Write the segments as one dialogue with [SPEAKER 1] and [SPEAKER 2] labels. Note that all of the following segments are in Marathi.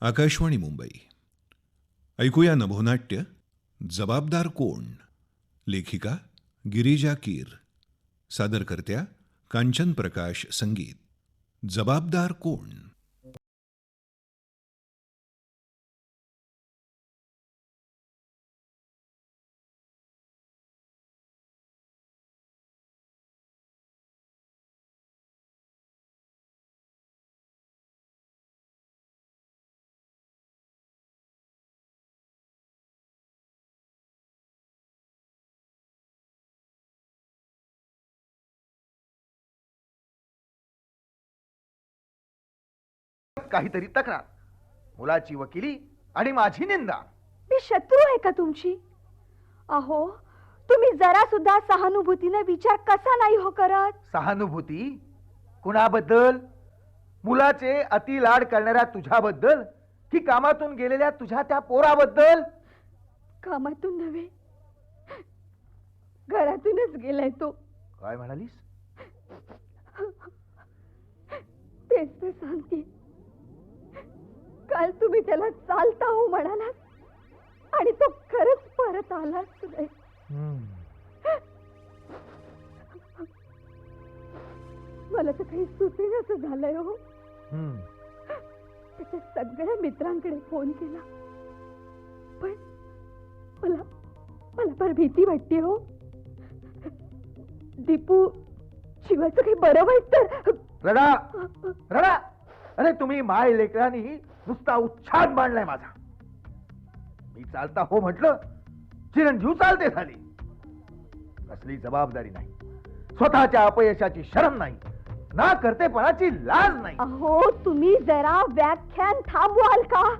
[SPEAKER 1] आकाशवाणी मुंबई. ऐकूया नभोनाट्य जबाबदार कोण? लेखिका गिरिजा कीर. सादरकर्त्या कांचन प्रकाश संगीत. जबाबदार कोण?
[SPEAKER 2] काहीतरी तक्रार. मुलाची वकिली आणि माझी निंदा.
[SPEAKER 3] मी शत्रू आहे का तुमची? अहो तुम्ही जरा सुद्धा सहानुभूतीने विचार कसा नाही हो करत?
[SPEAKER 2] सहानुभूती? कुणाबद्दल? मुलाचे अति लाड करणाऱ्या तुझ्याबद्दल? की कामातून गेलेल्या तुझ्या त्या पोराबद्दल?
[SPEAKER 3] कामातून नव्हे. घरातूनच गेलाय तो.
[SPEAKER 2] काय म्हणालीस?
[SPEAKER 3] तेच तर सांगते. काल तुम्ही त्याला चालता हो म्हणालात. आणि तो खरंच परत आलाच नाही. मला तर काही सुचेनाच झालंय हो. त्याच्या सगळ्या मित्रांकडे फोन केला. पण मला मला फार भीती वाटते हो. दीपू शिवाचं काही बरं वाईट तर
[SPEAKER 2] रडा! रडा! अरे तुम्ही माय लेकरांनी नुसता उच्छाद मांडलाय माझा. मी चालता हो म्हटलं चिरंजीव चालते झाली. असली जबाबदारी नाही. स्वतःच्या अपयशाची शरम नाही. ना करतेपणाची लाज नाही.
[SPEAKER 3] अहो तुम्ही जरा व्याख्यान थांबवाल का?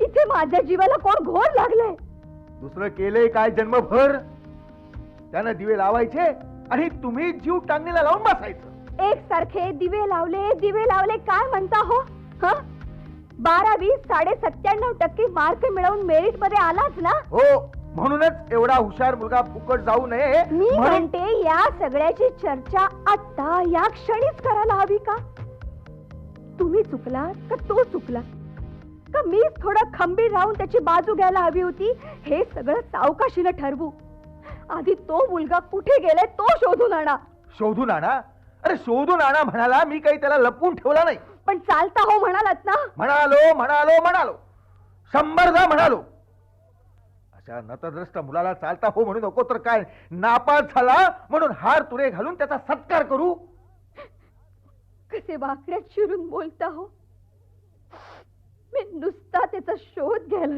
[SPEAKER 3] इथे माझ्या जीवाला कोण घोर लागलंय?
[SPEAKER 2] दुसरं केलंय काय जन्मभर? त्यानं दिवे लावायचे आणि तुम्ही जीव टांगणीला लावून बसायचं.
[SPEAKER 3] एक सारखे दिवे लावले दिवे लावले काय म्हणता हो? हं? बारावी साडे सत्त्याण्णव टक्के मार्क मिळवून मेरिटमध्ये आलाच ना?
[SPEAKER 2] हो म्हणूनच एवढा हुशार मुलगा फुकट जाऊ नये.
[SPEAKER 3] मी
[SPEAKER 2] म्हणून-
[SPEAKER 3] म्हणते या सगळ्याची चर्चा आता या क्षणीच करायला हवी का? तुम्ही चुकलात का तो चुकला? का मीच थोडं खंबीर राहून त्याची बाजू घ्यायला हवी होती? हे सगळं सावकाशीनं ठरवू. आधी तो मुलगा कुठे गेलाय तो शोधून आणा.
[SPEAKER 2] शोधून आणा? अरे शोधून आणा म्हणाला मी काही त्याला लपवून ठेवला नाही.
[SPEAKER 3] पण चालता हो म्हणालात ना?
[SPEAKER 2] म्हणालो म्हणालो म्हणालो. शंभरदा म्हणालो. अशा नतद्रष्ट मुलाला चालता हो म्हणू नको तर काय नापास झाला म्हणून हार तुरे घालून त्याचा सत्कार करू?
[SPEAKER 3] कसे वाकड्यात शिरून बोलता हो? मी नुसता त्याचा शोध घ्यायला.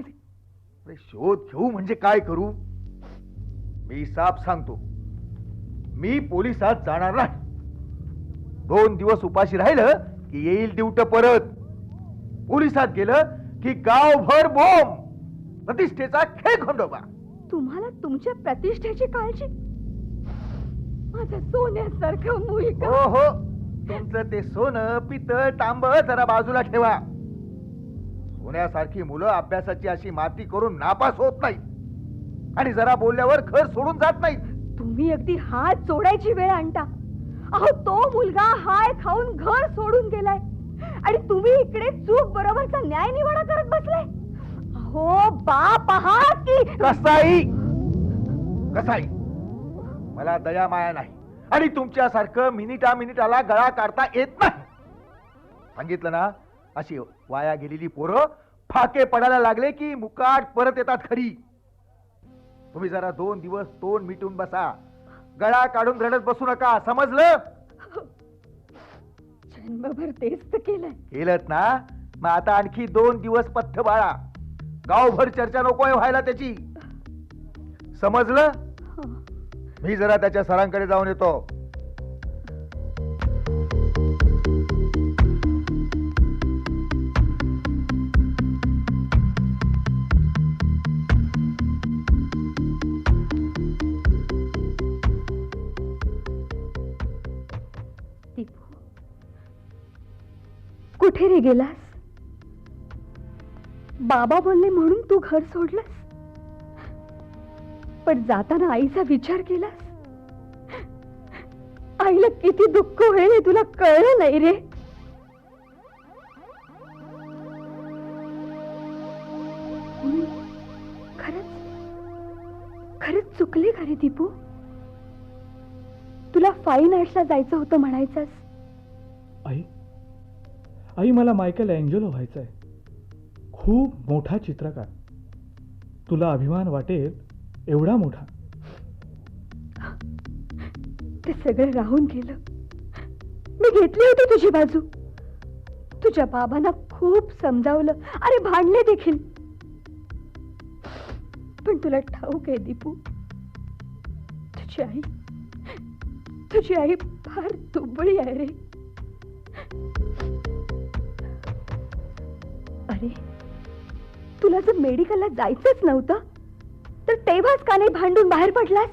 [SPEAKER 2] अरे शोध घेऊ म्हणजे काय करू? मी साफ सांगतो. मी पोलिसात जाणार नाही. दोन दिवस उपाशी राहिलं की येईल दिवट परत. पोलिसात गेलं की गावभर बोंब. प्रतिष्ठेचा खेळ खंडोबा.
[SPEAKER 3] तुम्हाला तुमच्या प्रतिष्ठेची काळजी? माझा सोन्यासारखं मुलगा.
[SPEAKER 2] हो हो तुमचं ते सोनं पितळ तांब जरा बाजूला ठेवा. सोन्यासारखी मुलं अभ्यासाची अशी माती करून नापास होत नाही आणि जरा बोलल्यावर घर सोडून जात नाही
[SPEAKER 3] तुम्ही अगदी हात जोडायची वेळ आणता. अहो तो मुलगा हाय खाऊन घर सोडून गेलाय. आणि तुम्ही इकडे चूक बरोबरचा न्याय निवाडा करत बसलाय. हो बाप आहात की
[SPEAKER 2] कसाई? कसाई? मला दया माया नाही. आणि तुमच्यासारखं मिनिटा मिनिटाला गळा काढता येत नाही. सांगितलं ना? अशी वाया गेलेली पोरं फाके पडायला लागले की मुकाट परत येतात खरी तुम्ही जरा दोन दिवस तोंड मिटून बसा. गळा काढून रडत बसू नका. समजलं?
[SPEAKER 3] जन्मभर तेच तर केलंय.
[SPEAKER 2] केलत ना? मग आता आणखी दोन दिवस पथ्य बाळा. गावभर चर्चा नकोय व्हायला त्याची. समजलं?
[SPEAKER 3] हं.
[SPEAKER 2] मी जरा त्याच्या सरांकडे जाऊन येतो.
[SPEAKER 3] कुठे रे गेलास? बाबा बोलले म्हणून तू घर सोडलंस? पण जाताना आईचा विचार केलास? आईला किती दुःख होईल हे तुला कळलं नाही रे. खरच खरंच? खरंच चुकले का रे दीपू? तुला फाईन आर्ट्सला जायचं होतं म्हणायचंस.
[SPEAKER 4] आई आई मला मायकेल अँजेलो व्हायचं आहे खूप मोठा चित्रकार. तुला अभिमान वाटेल एवढा मोठा.
[SPEAKER 3] ते सगळं राहून गेलं. मी घेतली होती तुझी बाजू. तुझ्या बाबांना खूप समजावलं. अरे भांडले देखील. पण तुला ठाऊक आहे दीपू. तुझी आई तुझी आई फार दुबळी आहे रे. अरे तुला जर मेडिकलला जायचंच नव्हतं तर तेव्हाच का नाही भांडून बाहेर पडलास?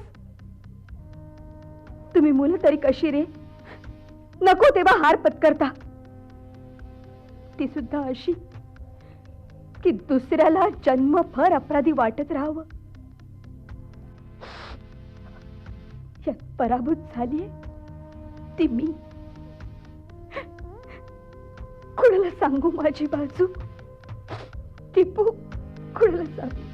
[SPEAKER 3] तुम्ही मुलं तरी कशी रे? नको तेव्हा हार पत्करता. ती सुद्धा अशी की दुसऱ्याला जन्मभर अपराधी वाटत राहावं. यात पराभूत झालीये ती मी. कुणाला सांगू माझी बाजू? टिपू कुणाला सांगू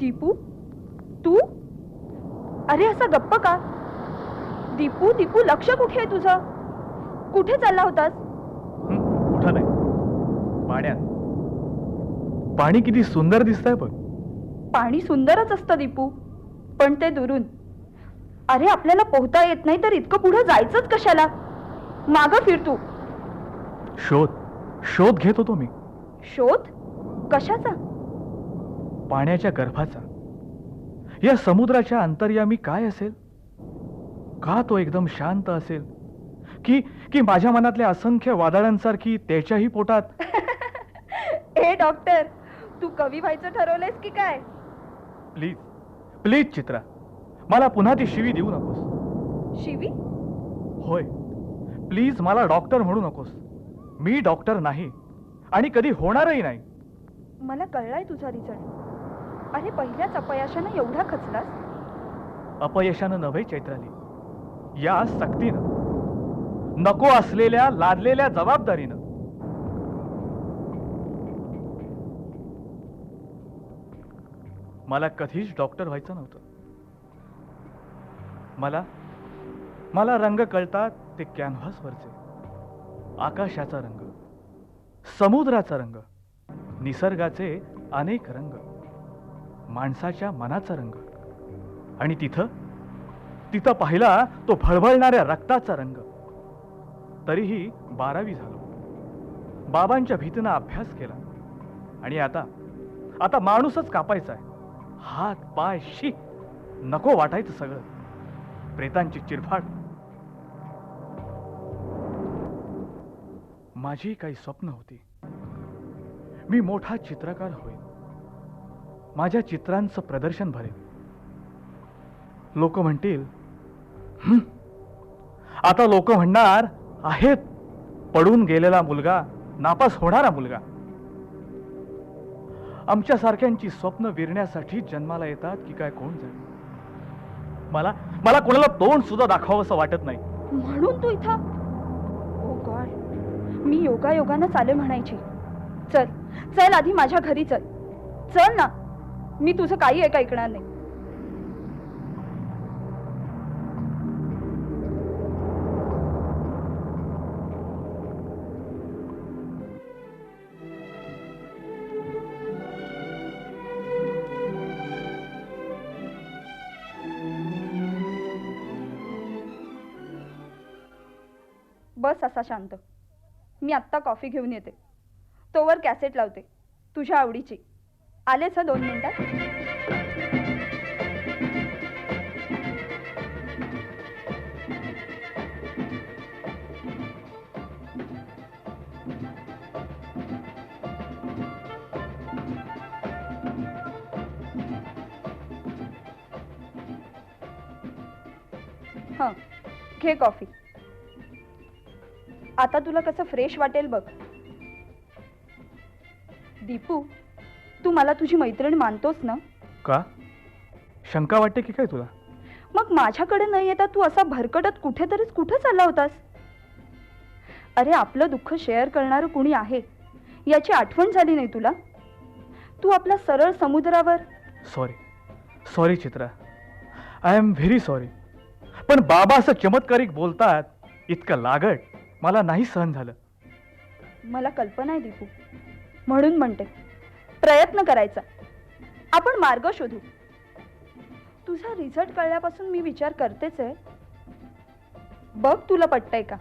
[SPEAKER 3] दीपू तू अरे असा गप्प का? दीपू दीपू लक्ष कुठे आहे तुझं? कुठे चालला होतास?
[SPEAKER 4] हं, कुठं नाही. पाण्यात. पाणी किती सुंदर दिसतंय बघ.
[SPEAKER 3] पाणी सुंदरच असतं दीपू. पण ते दुरून. अरे आपल्याला पोहता येत नाही तर इतकं पुढे जायचंच कशाला? माग फिर तू.
[SPEAKER 4] शोध. शोध घेत होतो मी.
[SPEAKER 3] शोध? कशाचा?
[SPEAKER 4] पाण्याच्या गर्भाचा. या समुद्राच्या अंतर्यामी काय असेल? का तो एकदम शांत असेल? की की माझ्या मनातल्या असंख्य वादळांसारखी त्याच्याही पोटात?
[SPEAKER 3] ए डॉक्टर तू कवी व्हायचं ठरवलंयस की काय?
[SPEAKER 4] प्लीज प्लीज चित्रा मला पुन्हा ती शिवी देऊ नकोस.
[SPEAKER 3] शिवी?
[SPEAKER 4] होय. प्लीज मला डॉक्टर म्हणू नकोस. मी डॉक्टर नाही आणि कधी होणारही नाही.
[SPEAKER 3] मला कळलाय तुझा रिझल्ट. अरे पहिल्याच अपयशानं एवढा खचलास?
[SPEAKER 4] अपयशानं नव्हे चैत्राली. या सक्तीनं. नको असलेल्या लादलेल्या जबाबदारीनं. मला कधीच डॉक्टर व्हायचं नव्हतं. मला मला रंग कळतात ते कॅनव्हासवरचे. आकाशाचा रंग समुद्राचा रंग निसर्गाचे अनेक रंग. माणसाच्या मनाचा रंग. आणि तिथं तिथं पाहिला तो भळभळणाऱ्या रक्ताचा रंग. तरीही बारावी झालो. बाबांच्या भीतीनं अभ्यास केला. आणि आता आता माणूसच कापायचा आहे. हात पाय शी नको वाटायचं सगळं. प्रेतांची चिरफाड. माझी काही स्वप्न होती. मी मोठा चित्रकार होईल माझ्या चित्रांचं प्रदर्शन भरेल. लोक म्हणतील आता लोक म्हणणार आहेत पडून गेलेला मुलगा नापास होणारा मुलगा. आमच्यासारख्यांची स्वप्न विरण्यासाठी जन्माला येतात की काय कोण जाणे. मला मला कोणाला तोंड सुद्धा दाखवावंसं वाटत नाही.
[SPEAKER 3] म्हणून तू इथं? ओ गॉड मी योगा योगानं चाले म्हणायची. चल चल आधी माझ्या घरी चल. चल ना. मी तुझं काही एक ऐकणार नाही. बस असा शांत. मी आत्ता कॉफी घेऊन येते. तोवर कॅसेट लावते. तुझ्या आवडीची. आलेच हं दोन मिनिटात हां
[SPEAKER 5] घे कॉफी. आता तुला कसं फ्रेश वाटेल बघ. दीपू तू मला तुझी मैत्रीण मानतोस ना?
[SPEAKER 4] का? शंका वाटते की काय तुला?
[SPEAKER 5] मग माझ्याकडे न येता तू असा भरकटत कुठेतरीच कुठे चालला होतास? अरे आपलं दुःख शेअर करणारं कुणी आहे? याची आठवण झाली नाही तुला? तू आपला सरळ समुद्रावर
[SPEAKER 4] sorry sorry Chitra. I am very sorry पण बाबा असं चमत्कारिक बोलतात इतकं लागट. मला नाही सहन झालं.
[SPEAKER 5] मला कल्पना आहे दीपू. म्हणून म्हणते. प्रयत्न करायचा. आपण मार्ग शोधू. तुझा रिझल्ट कळल्यापासून मी विचार करतेच आहे. बघ तुला पटतंय का?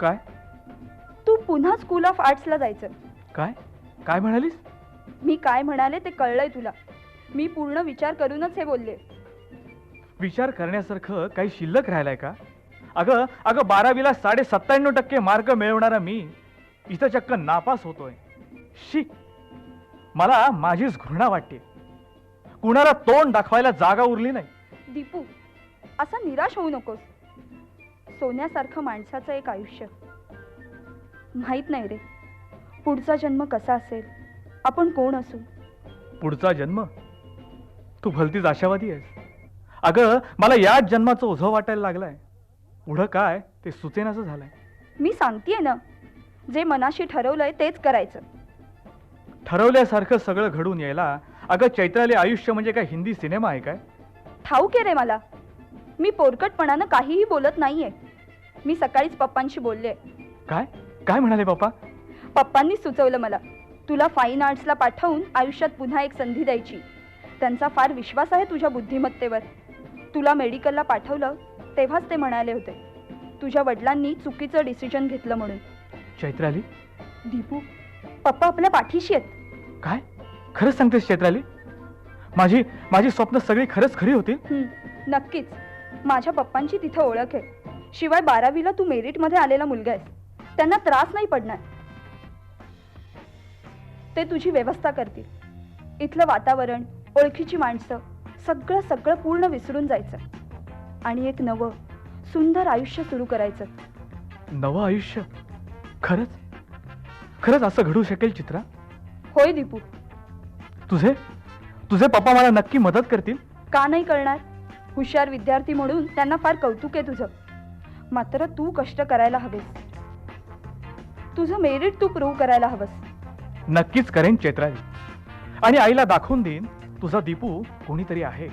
[SPEAKER 4] काय?
[SPEAKER 5] तू पुन्हा स्कूल ऑफ आर्ट्सला जायचं.
[SPEAKER 4] काय? काय म्हणालीस?
[SPEAKER 5] मी काय म्हणाले ते कळलंय तुला. मी पूर्ण विचार करूनच हे बोलले.
[SPEAKER 4] विचार करण्यासारखं काही शिल्लक राहिलाय का? अगं अगं बारावीला साडे सत्त्याण्णव टक्के मार्क मिळवणारा मी इथं चक्क नापास होतोय. शी! मला माझीच घृणा वाटते. कुणाला तोंड दाखवायला जागा उरली नाही.
[SPEAKER 5] दीपू असा निराश होऊ नकोस. सोन्यासारखं माणसाचं एक आयुष्य. माहीत नाही रे पुढचा जन्म कसा असेल? आपण कोण असू?
[SPEAKER 4] पुढचा जन्म? तू भलतीच आशावादी आहेस. अगं मला याच जन्माचं ओझं वाटायला लागलाय. पुढं काय? ते सुचेनाचं झालंय.
[SPEAKER 5] मी सांगतेय ना जे मनाशी ठरवलंय तेच करायचं.
[SPEAKER 4] ठरवल्यासारखं सगळं घडून यायला अगं चैत्राले आयुष्य म्हणजे काय हिंदी सिनेमा आहे काय?
[SPEAKER 5] ठाऊक आहे रे मला. मी पोरकटपणानं काहीही बोलत नाहीये. मी सकाळीच पप्पांशी बोलले.
[SPEAKER 4] काय? काय म्हणाले बाप्पा
[SPEAKER 5] पप्पांनी सुचवलं मला तुला फाईन आर्ट्सला पाठवून आयुष्यात पुन्हा एक संधी द्यायची. त्यांचा फार विश्वास आहे तुझ्या बुद्धिमत्तेवर. तुला मेडिकलला पाठवलं तेव्हाच ते म्हणाले होते. तुझ्या वडिलांनी चुकीचं डिसिजन घेतलं म्हणून.
[SPEAKER 4] चैत्राली?
[SPEAKER 5] दीपू पप्पा आपल्या पाठीशी आहेत.
[SPEAKER 4] काय? खरंच सांगतेस चैत्राली? माझी माझी स्वप्न सगळी खरंच खरी होतील
[SPEAKER 5] हं, नक्कीच. माझ्या पप्पांची तिथं ओळख आहे. शिवाय बारावीला तू मेरिटमध्ये आलेला मुलगा आहेस. त्यांना त्रास नाही पडणार. ते तुझी व्यवस्था करतील. इथलं वातावरण ओळखीची माणसं सगळं सगळं पूर्ण विसरून जायचं. आणि एक नवं सुंदर आयुष्य सुरू करायचं.
[SPEAKER 4] नवं आयुष्य? खरंच? खरंच असं घडू शकेल चित्रा?
[SPEAKER 5] होय दीपू.
[SPEAKER 4] तुझे? तुझे पप्पा मला नक्की मदत करतील?
[SPEAKER 5] का नाही करणार? हुशार विद्यार्थी म्हणून त्यांना फार कौतुक आहे तुझं. मात्र तू कष्ट करायला हवेस. तुझं मेरिट तू प्रूव्ह करायला हवंस.
[SPEAKER 4] नक्कीच करेन चैत्राली. आणि आईला दाखवून देईन तुझा दीपू कोणीतरी आहे.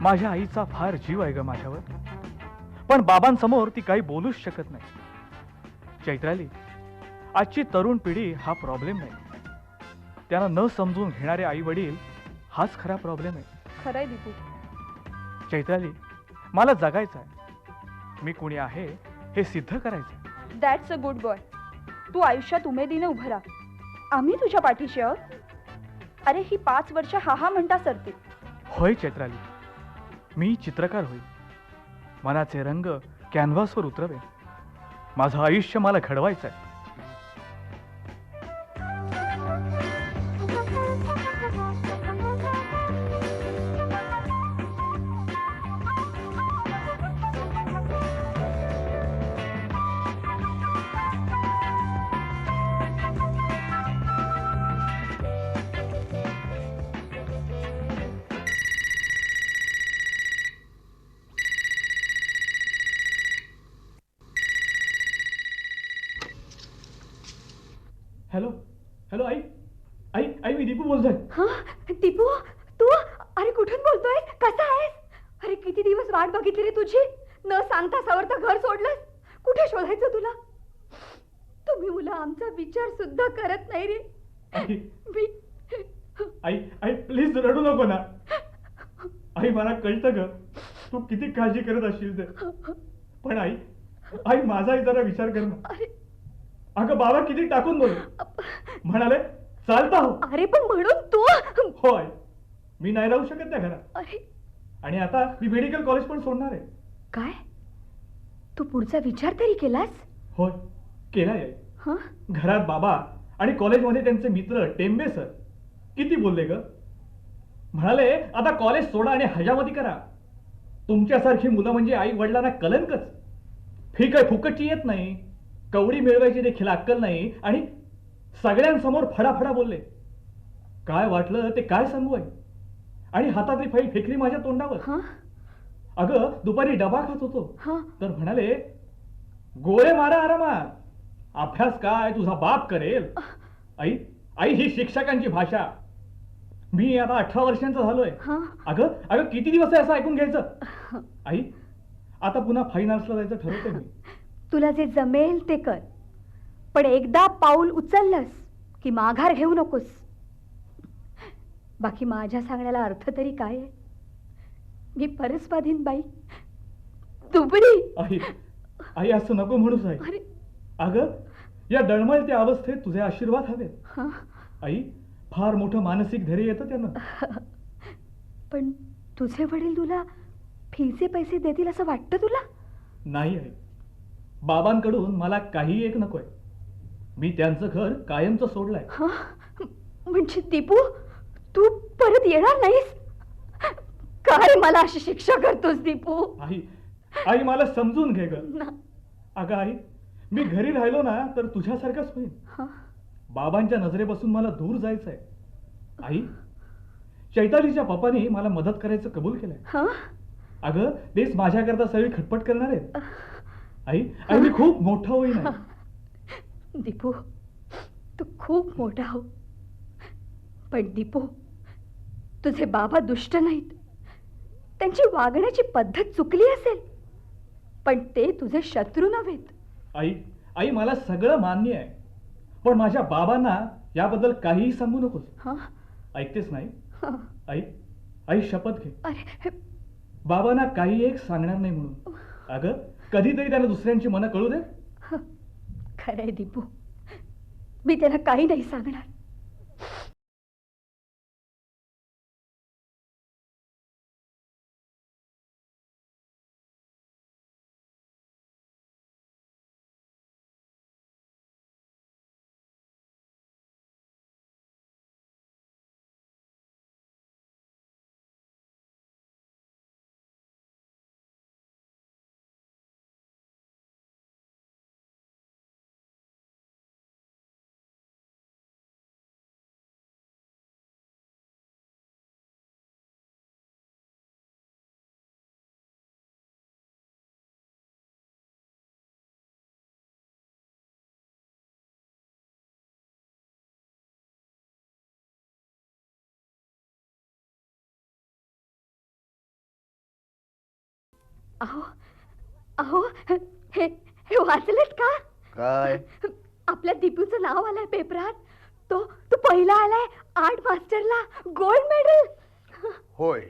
[SPEAKER 4] माझ्या आईचा फार जीव आहे ग माझ्यावर. पण बाबांसमोर ती काही बोलूच शकत नाही. चैत्राली आजची तरुण पिढी हा प्रॉब्लेम नाही. त्यांना न समजून घेणारे आई वडील हाच खरा प्रॉब्लेम आहे.
[SPEAKER 5] खरंय दीपू.
[SPEAKER 4] चैत्राली मला जगायचं आहे. मी कुणी आहे हे सिद्ध करायचं आहे.
[SPEAKER 5] दॅट्स अ गुड बॉय तू आयुष्यात उमेदीने उभं राहा. आम्ही तुझ्या पाठीशी आहोत. अरे ही पाच वर्ष हा हा म्हणता सरते.
[SPEAKER 4] होय चैत्राली मी चित्रकार होईल मनाचे रंग कॅनव्हासवर उतरवेन माझं आयुष्य मला घडवायचं आहे हॅलो हॅलो आई? आई आई मी दीपू बोलतोय.
[SPEAKER 5] हा? दीपू? तू? अरे कुठून बोलतोय? कसा आहेस? अरे किती दिवस वाट बघितली रे तुझी? न सांगता सावरता घर सोडलंस. कुठे शोधायचं तुला? तुम्ही मुलं आमचा विचार सुद्धा करत नाही रे.
[SPEAKER 4] आई.
[SPEAKER 5] मी
[SPEAKER 4] आई आई प्लीज रडू नको ना. आई मला कळतं ग. तू किती काळजी करत असशील ते. पण आई आई माझाही जरा विचार कर ना.
[SPEAKER 5] अरे
[SPEAKER 4] अगं बाबा किती टाकून बोल म्हणाले चालता हो.
[SPEAKER 5] अरे पण म्हणून तू?
[SPEAKER 4] हो आई मी नाही राहू शकत त्या घरात. आणि आता मी मेडिकल कॉलेज पण सोडणार आहे.
[SPEAKER 5] काय? तू पुढचा विचार तरी केलास?
[SPEAKER 4] होय. केलाय.
[SPEAKER 5] हा?
[SPEAKER 4] घरात बाबा आणि कॉलेजमध्ये त्यांचे मित्र टेंबे सर किती बोलले ग? म्हणाले आता कॉलेज सोडा आणि हजामती करा. तुमच्यासारखी मुलं म्हणजे आई वडिलांना कलंकच. फी काय फुकटची येत नाही. कवडी मिळवायची देखील अक्कल नाही आणि सगळ्यांसमोर फडाफडा बोलले. काय वाटलं ते काय सांगू आहे आणि हातातली फाईल फेकली माझ्या तोंडावर. अगं दुपारी डबा खात होतो. तर म्हणाले गोळे मारा आरामात. अभ्यास काय तुझा बाप करेल. आई आई ही शिक्षकांची भाषा. मी आता अठरा वर्षांचा झालोय.
[SPEAKER 3] हा?
[SPEAKER 4] अगं अगं किती दिवस आहे असं ऐकून घ्यायचं? आई आता पुन्हा फाईन आर्ट्सला जायचं ठरवतोय मी.
[SPEAKER 3] तुला जे जमेल ते कर. पण एकदा पाऊल उचललंस की माघार घेऊ नकोस. बाकी माझ्या सांगण्याला अर्थ तरी काय आहे? मी परस्वाधीन बाई. दुबळी.
[SPEAKER 4] आई आई असं नको म्हणूच आहे
[SPEAKER 3] अरे.
[SPEAKER 4] अगं या डळमळत्या अवस्थेत तुझे आशीर्वाद हवे
[SPEAKER 3] हा.
[SPEAKER 4] आई फार मोठं मानसिक धैर्य येतं त्यानं.
[SPEAKER 3] पण तुझे वडील तुला फीचे पैसे देतील असं वाटतं तुला?
[SPEAKER 4] नाही आहे बाबांकडून मला काही एक नकोय. मी त्यांचं घर कायमचं सोडलंय.
[SPEAKER 3] म्हणजे दीपू तू परत येणार नाहीस? काय मला अशी शिक्षा करतोस दीपू?
[SPEAKER 4] आई आई मला समजून घे ग. अगं आई मी घरी राहिलो ना तर तुझ्यासारखंच होईल
[SPEAKER 3] हा?
[SPEAKER 4] बाबांच्या नजरेपासून मला दूर जायचंय. आई चैतालीच्या पप्पानी मला मदत करायचं कबूल केलंय. अगं तेच माझ्याकरता सगळी खटपट करणार. आहेत आई आई मी खूप मोठा होईन आई.
[SPEAKER 3] दीपू तू खूप मोठा हो. पण दीपू तुझे बाबा दुष्ट नाहीत. त्यांची वागण्याची पद्धत चुकली असेल पण ते तुझे शत्रू नव्हेत.
[SPEAKER 4] आई आई मला सगळं मान्य आहे. पण माझ्या बाबांना याबद्दल काहीही सांगू नकोस.
[SPEAKER 3] हा?
[SPEAKER 4] ऐकतेस नाही?
[SPEAKER 3] हा.
[SPEAKER 4] आई आई शपथ घे.
[SPEAKER 3] अरे
[SPEAKER 4] बाबांना काही एक सांगणार नाही म्हणून. अगं कधीतरी त्याला दुसऱ्यांची मनं कळू दे?
[SPEAKER 3] खरंय दीपू. मी त्याला काही नाही सांगणार. अहो अहो हे हे वाचलेत का?
[SPEAKER 2] काय?
[SPEAKER 3] आपल्या दीपूचं नाव आलंय पेपरात. तो तो पहिला आलाय आर्ट मास्टरला गोल्ड मेडल.
[SPEAKER 2] होय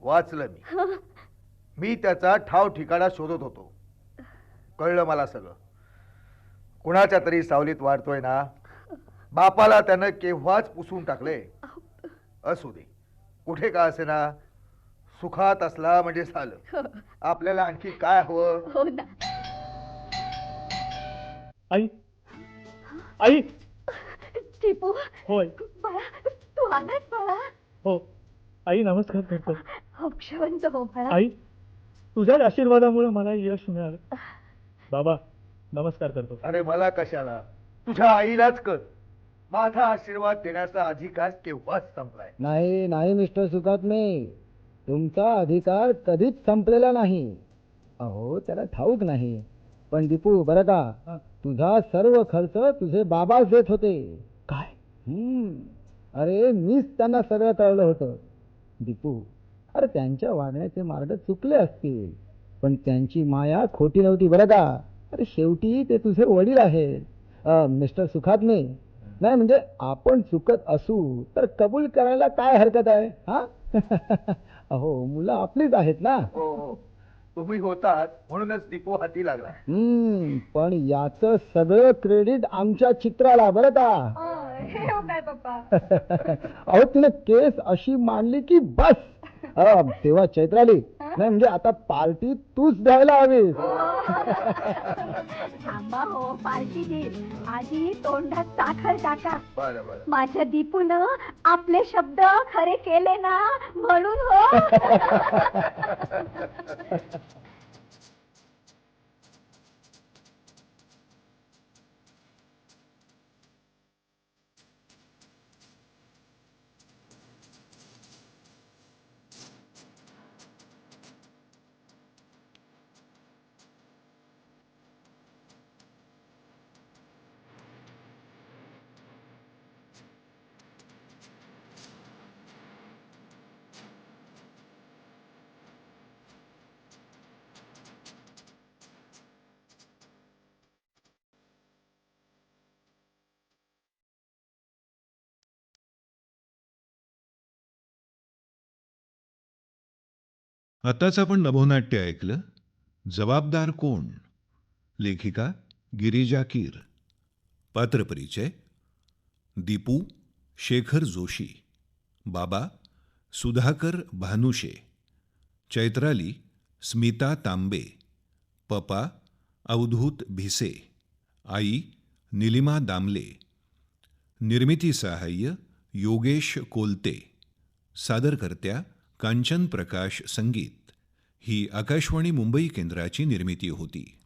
[SPEAKER 2] वाचलं मी. मी त्याचा ठाव ठिकाणा शोधत होतो. कळलं मला सगळं. कुणाच्या तरी सावलीत वाढतोय ना? बापाला त्यानं केव्हाच पुसून टाकले? असू दे. कुठे का असे ना? सुखात असला म्हणजे झालं. आपल्याला आणखी काय हवं?
[SPEAKER 3] हो ना.
[SPEAKER 4] आई. आई.
[SPEAKER 3] दीपू
[SPEAKER 4] होय.
[SPEAKER 3] बाळा तू आलास बाळा.
[SPEAKER 4] हो. आई नमस्कार करतो.
[SPEAKER 3] अक्षवंत हो बाळा.
[SPEAKER 4] आई तुझ्याच आशीर्वादामुळे मला यश मिळालं. बाबा नमस्कार करतो.
[SPEAKER 2] अरे मला कशाला? तुझ्या आईलाच कर. माझा आशीर्वाद देण्याचा अधिकार केव्हाच संपलाय.
[SPEAKER 6] नाही नाही मिस्टर सुकात्मे तुमचा अधिकार कधीच संपलेला नाही. अहो त्याला ठाऊक नाही. पण दीपू बरं का तुझा सर्व खर्च तुझे बाबाच देत होते.
[SPEAKER 4] काय?
[SPEAKER 6] हम्म. अरे मीच त्यांना सगळं कळलं होतं. दीपू अरे त्यांच्या वागण्याचे मार्ग चुकले असतील. पण त्यांची माया खोटी नव्हती बरं का अरे शेवटी ते तुझे वडील आहेत. मिस्टर सुखात्मे. नाही म्हणजे आपण चुकत असू तर कबूल करायला काय हरकत आहे? हा? अहो मुलं आपलीच आहेत ना.
[SPEAKER 2] हो हो. तुम्ही होतात म्हणूनच दीपू हाती लागला.
[SPEAKER 6] हम्म पण याचं सगळं क्रेडिट आमच्या चित्राला बरं का? अहो तिने केस अशी मांडली की बस. अं, तेव्हा चैत्राली नाही म्हणजे आता पार्टी तूच द्यायला हवीस
[SPEAKER 3] थांबा हो पार्टी दे. आधी तोंडात साखर टाका.
[SPEAKER 2] बरं बरं.
[SPEAKER 3] माझ्या दीपून आपले शब्द खरे केले ना म्हणून हो.
[SPEAKER 1] आत्ताच आपण नभोनाट्य ऐकलं. जबाबदार कोण? लेखिका गिरिजा कीर. पात्रपरिचय दीपू शेखर जोशी. बाबा सुधाकर भानुशे. चैत्राली स्मिता तांबे. पपा अवधूत भिसे. आई निलिमा दामले. निर्मिती सहाय्य योगेश कोलते. सादरकर्त्या कांचन प्रकाश संगीत ही आकाशवाणी मुंबई केंद्राची निर्मिती होती.